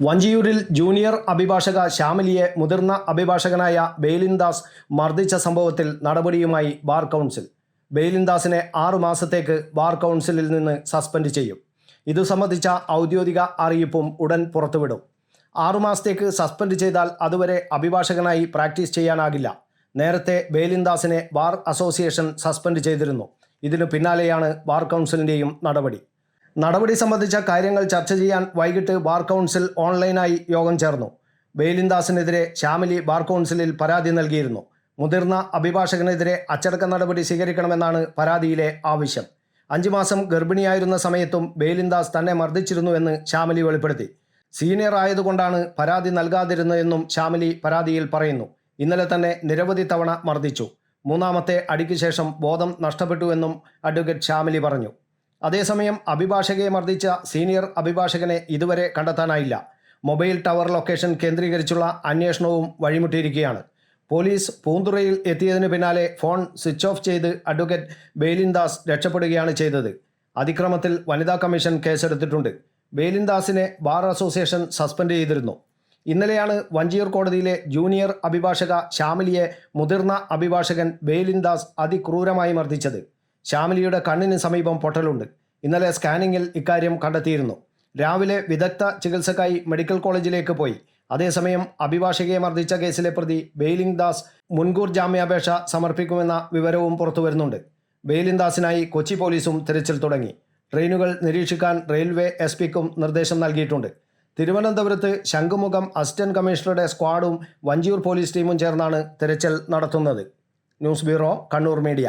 വഞ്ചിയൂരിൽ junior അഭിഭാഷക ശ്യാമിലിയെ മുതിർന്ന അഭിഭാഷകനായ ബെയിലിൻദാസ് മർദ്ദിച്ച സംഭവത്തിൽ നടപടിയുമായി ബാർ കൗൺസിൽ. ബെയിലിൻദാസിനെ ആറു മാസത്തേക്ക് ബാർ കൗൺസിലിൽ നിന്ന് സസ്പെൻഡ് ചെയ്യും. ഇതു സംബന്ധിച്ച ഔദ്യോഗിക അറിയിപ്പും ഉടൻ പുറത്തുവിടും. ആറുമാസത്തേക്ക് സസ്പെൻഡ് ചെയ്താൽ അതുവരെ അഭിഭാഷകനായി പ്രാക്ടീസ് ചെയ്യാനാകില്ല. നേരത്തെ ബെയിലിൻദാസിനെ ബാർ അസോസിയേഷൻ സസ്പെൻഡ് ചെയ്തിരുന്നു. ഇതിനു പിന്നാലെയാണ് ബാർ കൗൺസിലിന്റെയും നടപടി. നടപടി സംബന്ധിച്ച കാര്യങ്ങൾ ചർച്ച ചെയ്യാൻ വൈകിട്ട് ബാർ കൗൺസിൽ ഓൺലൈനായി യോഗം ചേർന്നു. ബെയിലിൻദാസിനെതിരെ ശ്യാമിലി ബാർ കൗൺസിലിൽ പരാതി നൽകിയിരുന്നു. മുതിർന്ന അഭിഭാഷകനെതിരെ അച്ചടക്ക നടപടി സ്വീകരിക്കണമെന്നാണ് പരാതിയിലെ ആവശ്യം. അഞ്ചു മാസം ഗർഭിണിയായിരുന്ന സമയത്തും ബെയിലിൻദാസ് തന്നെ മർദ്ദിച്ചിരുന്നുവെന്ന് ശ്യാമിലി വെളിപ്പെടുത്തി. സീനിയർ ആയതുകൊണ്ടാണ് പരാതി നൽകാതിരുന്നതെന്നും ശ്യാമിലി പരാതിയിൽ പറയുന്നു. ഇന്നലെ തന്നെ നിരവധി തവണ മർദ്ദിച്ചു. മൂന്നാമത്തെ അടിക്ക് ശേഷം ബോധം നഷ്ടപ്പെട്ടുവെന്നും അഡ്വക്കേറ്റ് ശ്യാമിലി പറഞ്ഞു. അതേസമയം അഭിഭാഷകയെ മർദ്ദിച്ച സീനിയർ അഭിഭാഷകനെ ഇതുവരെ കണ്ടെത്താനായില്ല. മൊബൈൽ ടവർ ലൊക്കേഷൻ കേന്ദ്രീകരിച്ചുള്ള അന്വേഷണവും വഴിമുട്ടിയിരിക്കുകയാണ്. പോലീസ് പൂന്തുറയിൽ എത്തിയതിന് പിന്നാലെ ഫോൺ സ്വിച്ച് ഓഫ് ചെയ്ത് അഡ്വക്കേറ്റ് ബെയിലിൻദാസ് രക്ഷപ്പെടുകയാണ് ചെയ്തത്. അതിക്രമത്തിൽ വനിതാ കമ്മീഷൻ കേസെടുത്തിട്ടുണ്ട്. ബെയിലിൻദാസിനെ ബാർ അസോസിയേഷൻ സസ്പെൻഡ് ചെയ്തിരുന്നു. ഇന്നലെയാണ് വഞ്ചിയൂർ കോടതിയിലെ ജൂനിയർ അഭിഭാഷക ശ്യാമിലിയെ മുതിർന്ന അഭിഭാഷകൻ ബെയിലിൻദാസ് അതിക്രൂരമായി മർദ്ദിച്ചത്. ശ്യാമിലിയുടെ കണ്ണിന് സമീപം പൊട്ടലുണ്ട്. ഇന്നലെ സ്കാനിങ്ങിൽ ഇക്കാര്യം കണ്ടെത്തിയിരുന്നു. രാവിലെ വിദഗ്ധ ചികിത്സക്കായി മെഡിക്കൽ കോളേജിലേക്ക് പോയി. അതേസമയം അഭിഭാഷകയെ മർദ്ദിച്ച കേസിലെ പ്രതി ബെയിലിംഗ് ദാസ് മുൻകൂർ ജാമ്യാപേക്ഷ സമർപ്പിക്കുമെന്ന വിവരവും പുറത്തുവരുന്നുണ്ട് ബെയിലിംഗ് ദാസിനായി കൊച്ചി പോലീസും തിരച്ചിൽ തുടങ്ങി. ട്രെയിനുകൾ നിരീക്ഷിക്കാൻ റെയിൽവേ എസ് പിക്കും നിർദ്ദേശം നൽകിയിട്ടുണ്ട്. തിരുവനന്തപുരത്ത് ശംഖുമുഖം അസിസ്റ്റന്റ് കമ്മീഷണറുടെ സ്ക്വാഡും വഞ്ചിയൂർ പോലീസ് ടീമും ചേർന്നാണ് തിരച്ചിൽ നടത്തുന്നത്. News bureau Kannur media.